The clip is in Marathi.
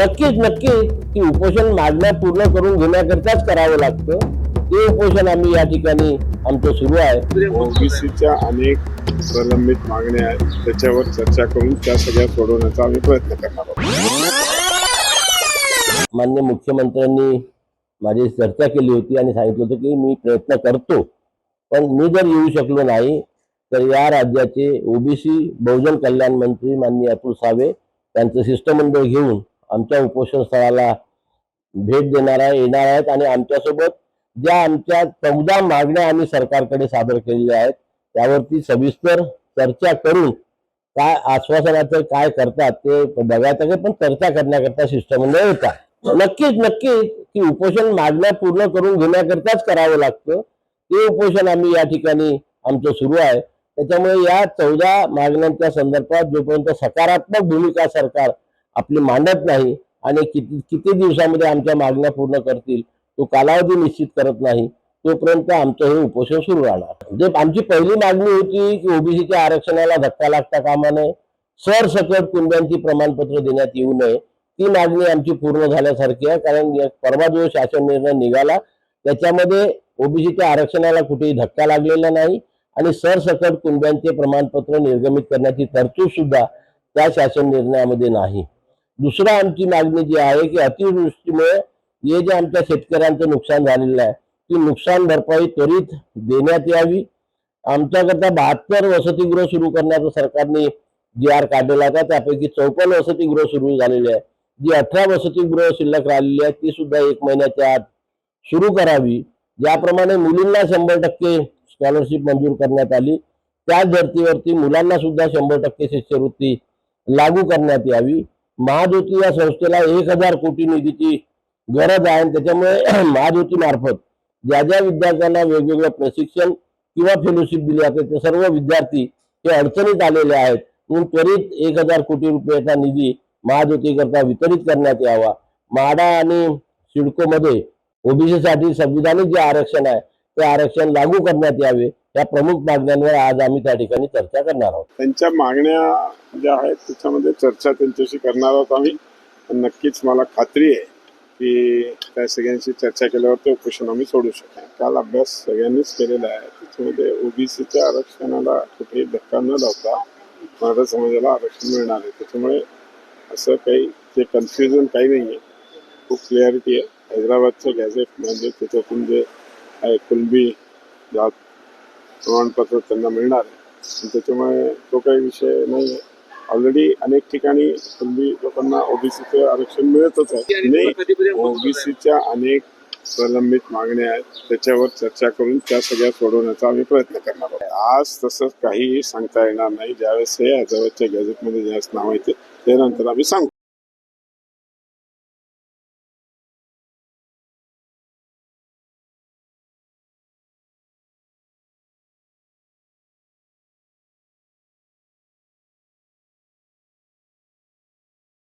नक्कीच नक्कीच. की उपोषण मागण्या पूर्ण करून घेण्याकरताच करावं लागतं. ते उपोषण आम्ही या ठिकाणी आमचं सुरू आहे. ओबीसीच्या अनेक प्रलंबित मागण्या आहेत. त्याच्यावर चर्चा करून त्या सगळ्या सोडवण्याचा आम्ही प्रयत्न करणार आहोत. मान्य मुख्यमंत्र्यांनी माझी चर्चा केली होती आणि सांगितलं होतं की मी प्रयत्न करतो. पण मी जर येऊ शकलो नाही तर या राज्याचे ओबीसी बहुजन कल्याण मंत्री माननीय अतुल सावे त्यांचं शिष्टमंडळ घेऊन आमच्या उपोषण स्थळाला भेट देणार आहे येणार आहेत आणि आमच्यासोबत ज्या आमच्या चौदा मागण्या आम्ही सरकारकडे सादर केलेल्या आहेत त्यावरती सविस्तर चर्चा करून काय आश्वासनाचं काय करतात ते बघायचं आहे, पण चर्चा करण्याकरता शिष्टमंडळ येतात. नक्कीच नक्कीच की उपोषण मागण्या पूर्ण करून घेण्याकरताच करावं लागतं. ते उपोषण आम्ही या ठिकाणी आमचं सुरू आहे. त्याच्यामुळे या चौदा मागण्यांच्या संदर्भात जोपर्यंत सकारात्मक भूमिका सरकार आपली मांडत नाही आणि किती किती दिवसामध्ये आमच्या मागण्या पूर्ण करतील तो कालावधी निश्चित करत नाही तोपर्यंत आमचं हे उपोषण सुरू राहणार. जे आमची पहिली मागणी होती की ओबीसीच्या आरक्षणाला धक्का लागता कामा नये सरसकट कुंड्यांची प्रमाणपत्र देण्यात येऊ नये ती मागणी आमची पूर्ण झाल्यासारखी आहे कारण परवा जो शासन निर्णय निघाला त्याच्यामध्ये ओबीसीच्या आरक्षणाला कुठेही धक्का लागलेला नाही आणि सरसकट कुंड्यांचे प्रमाणपत्र निर्गमित करण्याची तरतूद सुद्धा त्या शासन निर्णयामध्ये नाही. दुसरा आमची मागणी जी आहे की अतिवृष्टीमुळे हे जे आमच्या शेतकऱ्यांचं नुकसान झालेलं आहे ती नुकसान भरपाई त्वरित देण्यात यावी. आमच्याकरता बहात्तर वसतिगृह सुरू करण्याचं सरकारने जी आर काढलेला होता त्यापैकी चौपन्न वसतिगृह सुरू झालेले आहे जी अठरा वसतिगृह शिल्लक राहिलेली आहेत ती सुद्धा एक महिन्याच्या आत सुरू करावी. ज्याप्रमाणे मुलींना शंभर टक्के स्कॉलरशिप मंजूर करण्यात आली त्याच धर्तीवरती मुलांना सुद्धा शंभर टक्के शिष्यवृत्ती लागू करण्यात यावी. महाज्योती या संस्थेला एक हजार कोटी निधीची गरज आहे. आणि त्याच्यामुळे महाज्योती मार्फत ज्या ज्या विद्यार्थ्यांना वेगवेगळं प्रशिक्षण किंवा फेलोशिप दिली जाते ते सर्व विद्यार्थी हे अडचणीत आलेले आहेत. म्हणून त्वरित एक हजार कोटी रुपयाचा निधी महाज्योतीकरता वितरित करण्यात यावा. म्हाडा आणि सिडकोमध्ये ओबीसीसाठी संविधानिक जे आरक्षण आहे ते आरक्षण लागू करण्यात यावे या प्रमुख मागण्यांवर आज आम्ही त्या ठिकाणी चर्चा करणार आहोत. त्यांच्या मागण्या ज्या आहेत त्याच्यामध्ये चर्चा त्यांच्याशी करणार आहोत आम्ही. नक्कीच मला खात्री आहे की त्या सगळ्यांशी चर्चा केल्यावर ते उपोषण आम्ही सोडू शकेल काल अभ्यास सगळ्यांनीच केलेला आहे. त्याच्यामध्ये ओबीसीच्या आरक्षणाला कुठेही धक्का न लावता मराठा समाजाला आरक्षण मिळणार आहे. त्याच्यामुळे असं काही ते कन्फ्युजन काही नाही आहे खूप क्लिअरिटी आहे. हैदराबादचं गॅझेट म्हणजे त्याच्यातून जे आहे कुलबी जात प्रमाणपत्र त्यांना मिळणार. आहे त्याच्यामुळे तो काही विषय नाही आहे. ऑलरेडी अनेक ठिकाणी कुणबी लोकांना ओबीसीचं आरक्षण मिळतच आहे. ओबीसीच्या अनेक प्रलंबित मागण्या आहेत. त्याच्यावर चर्चा करून त्या सगळ्या सोडवण्याचा आम्ही प्रयत्न करणार आहोत. आज तसं काहीही सांगता येणार नाही. ज्यावेळेस हे याच्यावरच्या गॅझेटमध्ये ज्यावेळेस नाव येते त्यानंतर आम्ही सांगू.